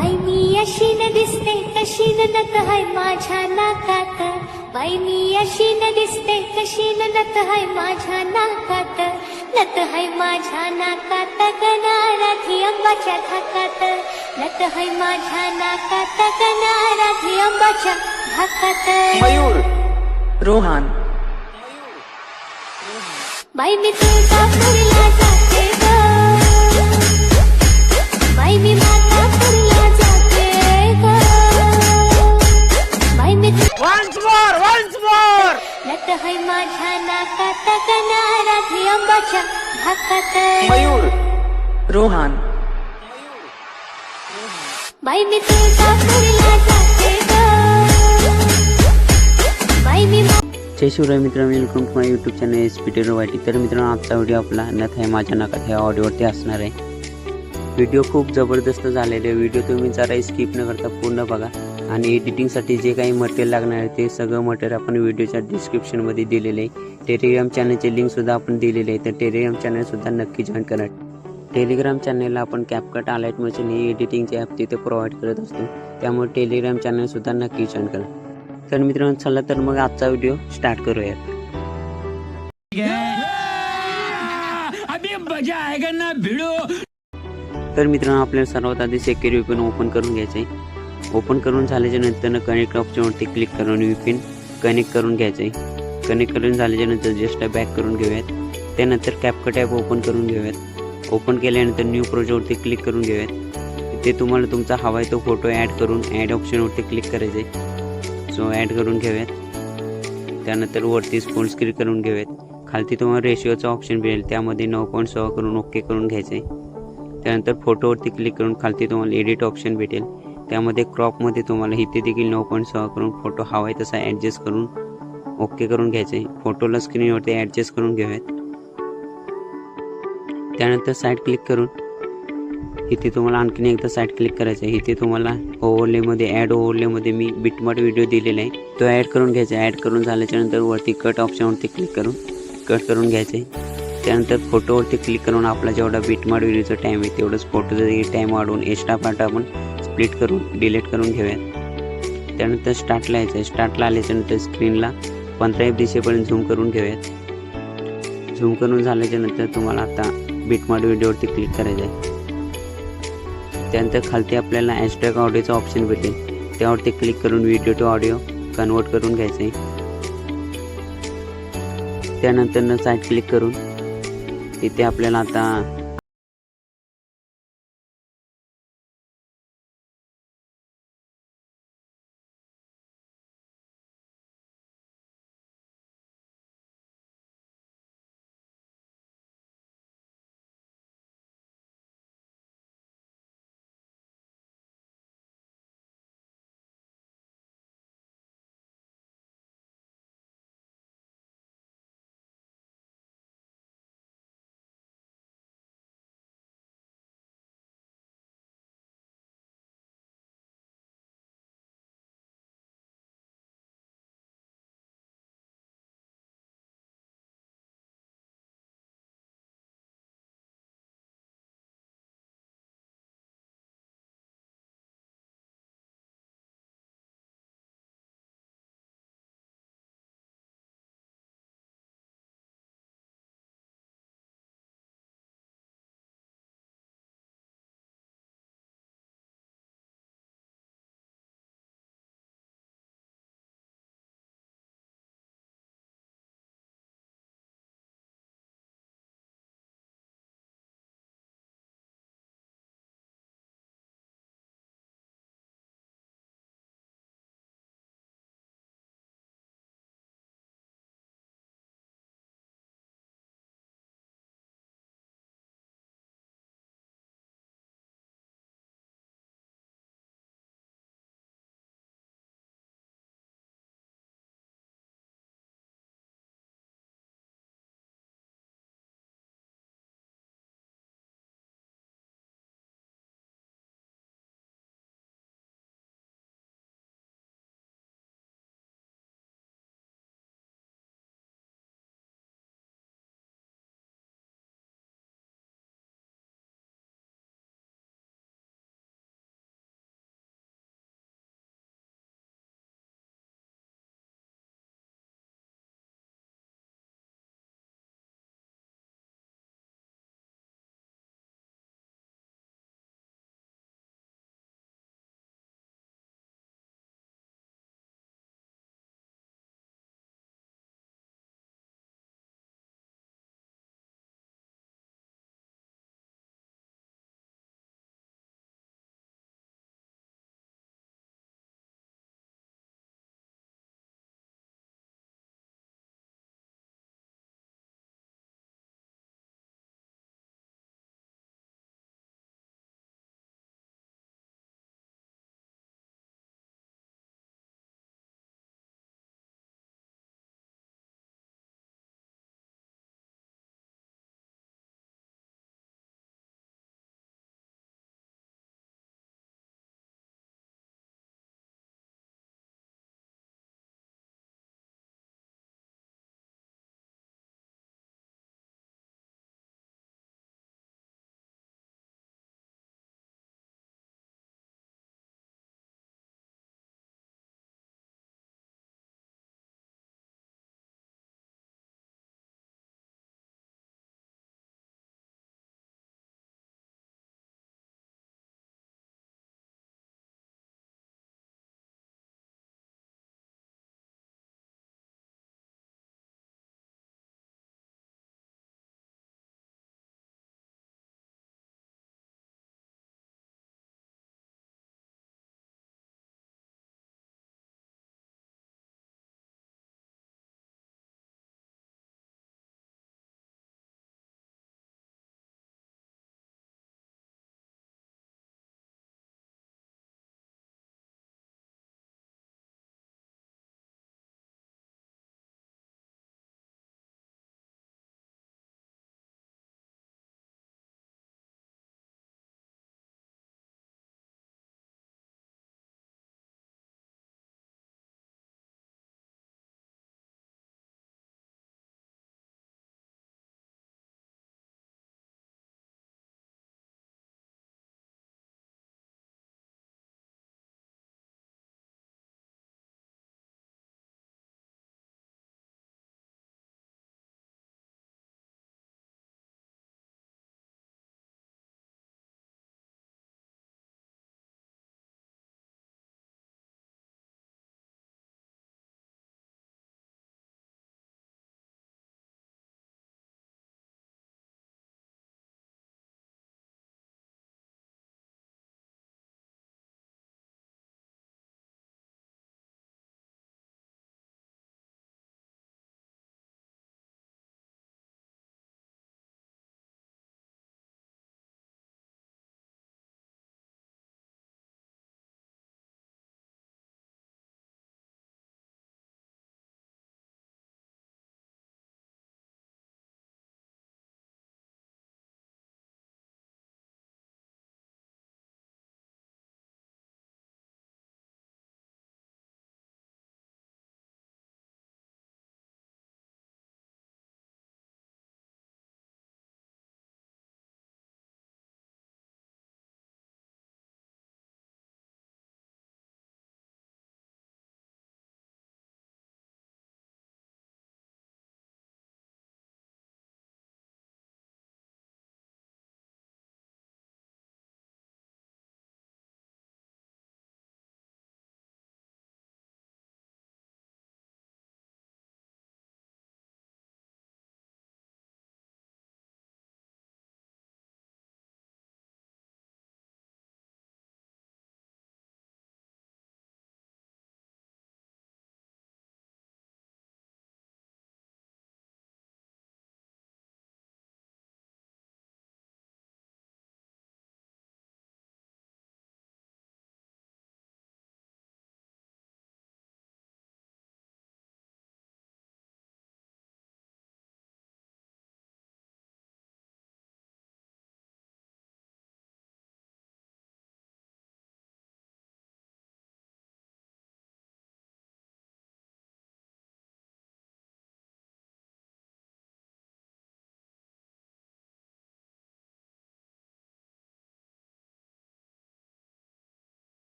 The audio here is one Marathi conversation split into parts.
बाई मी अशी न दिसते कशी न नत हाय माझ्या नाकात. बाई मी अशी न दिसते कशी न नत हाय माझ्या नाकात. नत हाय माझ्या नाकात गणाराधी अंबाच्या धाकात. नत हाय माझ्या नाकात गणाराधी अंबाच्या धाकात. मयूर रोहन. बाई मी तुळजापूरला जाते ग. बाई मी है माझ्या नाकात गणाराधी अंबाच्या भाकात. मयूर रोहन. बाई मी तुळजापूरला जाते ग. बाई मी जय शिवराय मित्रांनो welcome to my YouTube channel S P T वाटी तर मित्रांनो आजचा व्हिडिओ आपला नथ आहे माझ्या नाकात ह्या ऑडिओवरती असणार आहे. व्हिडिओ खूप जबरदस्त झालेले आहे. व्हिडिओ तुम्ही जरा स्किप न करता पूर्ण बघा. आणि एडिटिंगसाठी जे काही मटेरियल लागणार आहे ते सगळं मटेरियल आपण व्हिडिओच्या डिस्क्रिप्शनमध्ये दिलेले आहे. टेलिग्राम चॅनलचे लिंकसुद्धा आपण दिलेले आहे तर टेलिग्राम चॅनलसुद्धा नक्की जॉईन करा. टेलिग्राम चॅनलला आपण कॅपकट आलाईट मशीन ही एडिटिंगचे ॲप तिथे प्रोव्हाइड करत असतो. त्यामुळे टेलिग्राम चॅनलसुद्धा नक्की जॉईन करा. तर मित्रांनो चला तर मग आजचा व्हिडिओ स्टार्ट करूया अभी मजा आएगा ना भिड़ो! तर मित्रांनो आपल्याला सर्वात आधी व्हीपीन ओपन करून घ्यायचं आहे. ओपन करून झाल्याच्यानंतर कनेक्ट ऑप्शनवरती क्लिक करून व्हीपीन कनेक्ट करून घ्यायचं आहे कनेक्ट करून झाल्याच्यानंतर जस्ट बॅक करून घेऊयात. त्यानंतर कॅपकट ॲप ओपन करून घेऊयात. ओपन केल्यानंतर न्यू प्रोजेक्टवरती क्लिक करून घेऊयात. इथे तुम्हाला तुमचा हवा आहे तो फोटो ॲड करून ॲड ऑप्शनवरती क्लिक करायचं आहे सो ॲड करून घेऊयात. त्यानंतर वरती स्पूल स्क्रीन करून घेऊयात. खालती तुम्हाला रेशिओचा ऑप्शन मिळेल. त्यामध्ये नऊ पॉईंट सहा करून ओके करून घ्यायचं आहे त्यानंतर फोटोवरती क्लिक करून खालती तुम्हाला एडिट ऑप्शन भेटेल. त्यामध्ये क्रॉपमध्ये तुम्हाला इथे देखील नऊ पॉईंट सहा करून फोटो हवा आहे तसा ॲडजस्ट करून ओके करून घ्यायचे. फोटोला स्क्रीनवरती ॲडजस्ट करून घेऊयात. त्यानंतर साईड क्लिक करून इथे तुम्हाला आणखीन एकदा साईड क्लिक करायचं आहे. इथे तुम्हाला ओव्हरलेमध्ये ॲड ओव्हरलेमध्ये मी बिटमार्ट व्हिडिओ दिलेला आहे. तो ॲड करून घ्यायचा आहे. ॲड करून झाल्याच्यानंतर वरती कट ऑप्शनवरती क्लिक करून कट करून घ्यायचं आहे. त्यानंतर फोटोवरती क्लिक करून आपला जेवढा बिटमार्ट व्हिडिओचा टाईम आहे तेवढंच फोटोचा टाईम वाढवून एक्स्ट्रा पार्ट आपण स्प्लिट करून डिलीट करून घेऊयात त्यानंतर स्टार्टला यायचं आहे स्टार्टला आल्याच्यानंतर स्क्रीनला पंधरा एफ दिशेपर्यंत झूम करून घेऊयात झूम करून झाल्याच्यानंतर तुम्हाला आता बिटमार्ट व्हिडिओवरती क्लिक करायचं आहे त्यानंतर खालती आपल्याला ॲस्ट्रॅक ऑडिओचं ऑप्शन भेटेल. त्यावरती क्लिक करून व्हिडिओ टू ऑडिओ कन्वर्ट करून घ्यायचं आहे त्यानंतर साईट क्लिक करून इथे आपल्याला आता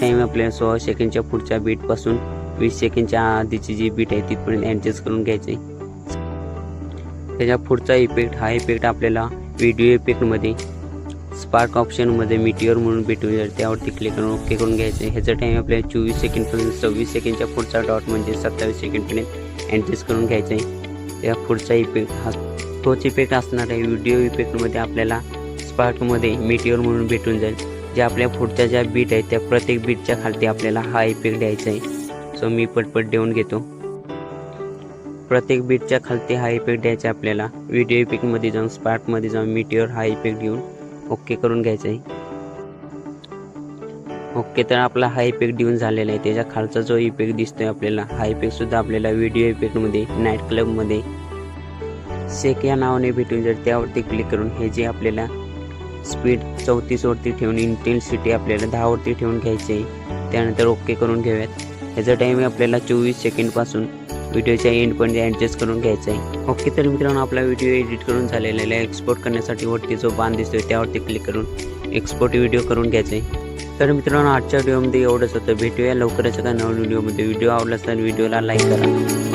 टाईम आपल्याला सोळा सेकंडच्या पुढच्या बीटपासून वीस सेकंडच्या आधीची जी बीट आहे तिथपर्यंत ॲडजस्ट करून घ्यायचं. आहे त्याच्या पुढचा इफेक्ट हा इफेक्ट आपल्याला व्हिडिओ इफेक्टमध्ये स्पार्क ऑप्शनमध्ये मिटियर म्हणून भेटून जाईल त्यावरती क्लिक करून ओके करून घ्यायचं. आहे ह्याचा टाईम आपल्याला चोवीस सेकंडपर्यंत सव्वीस सेकंडच्या पुढचा डॉट म्हणजे सत्तावीस सेकंडपर्यंत ॲडजस्ट करून घ्यायचं आहे. त्या पुढचा इफेक्ट हा तोच इफेक्ट असणार आहे. व्हिडिओ इफेक्टमध्ये आपल्याला स्पार्कमध्ये मिटियर म्हणून भेटून जाईल. जे आपल्या पुढच्या ज्या बीट आहेत त्या प्रत्येक बीटच्या खालती आपल्याला हा इफेक्ट द्यायचा आहे. सो मी पटपट देऊन घेतो. प्रत्येक बीटच्या खालती हा इफेक्ट द्यायचा आहे आपल्याला. व्हिडिओ इफेक्टमध्ये जाऊन स्पार्टमध्ये जाऊन मिटीवर हा इफेक्ट घेऊन ओके करून घ्यायचं आहे. ओके तर आपला हा इफेक्ट देऊन झालेला आहे. त्याच्या खालचा जो इफेक्ट दिसतोय आपल्याला हा इफेक्टसुद्धा आपल्याला व्हिडिओ इफेक्टमध्ये नाईट क्लबमध्ये सेक या नावाने भेटून जर त्यावरती क्लिक करून हे जे आपल्याला स्पीड चौतीसवरती ठेवून इंटेन्सिटी आपल्याला दहावरती ठेवून घ्यायची आहे. त्यानंतर ओके करून घेऊयात. ह्याचा टाईम आपल्याला चोवीस सेकंडपासून व्हिडिओच्या एंडपर्यंत ॲडजस्ट करून घ्यायचा आहे. ओके तर मित्रांनो आपला व्हिडिओ एडिट करून झालेला आहे. एक्सपोर्ट करण्यासाठी वरती जो बांध दिसतोय त्यावरती क्लिक करून एक्सपोर्ट व्हिडिओ करून घ्यायचा आहे. तर मित्रांनो आजच्या व्हिडिओमध्ये एवढंच होतं. भेटूया लवकरच एका नवीन व्हिडिओमध्ये व्हिडिओ आवडला तर व्हिडिओला लाईक करा.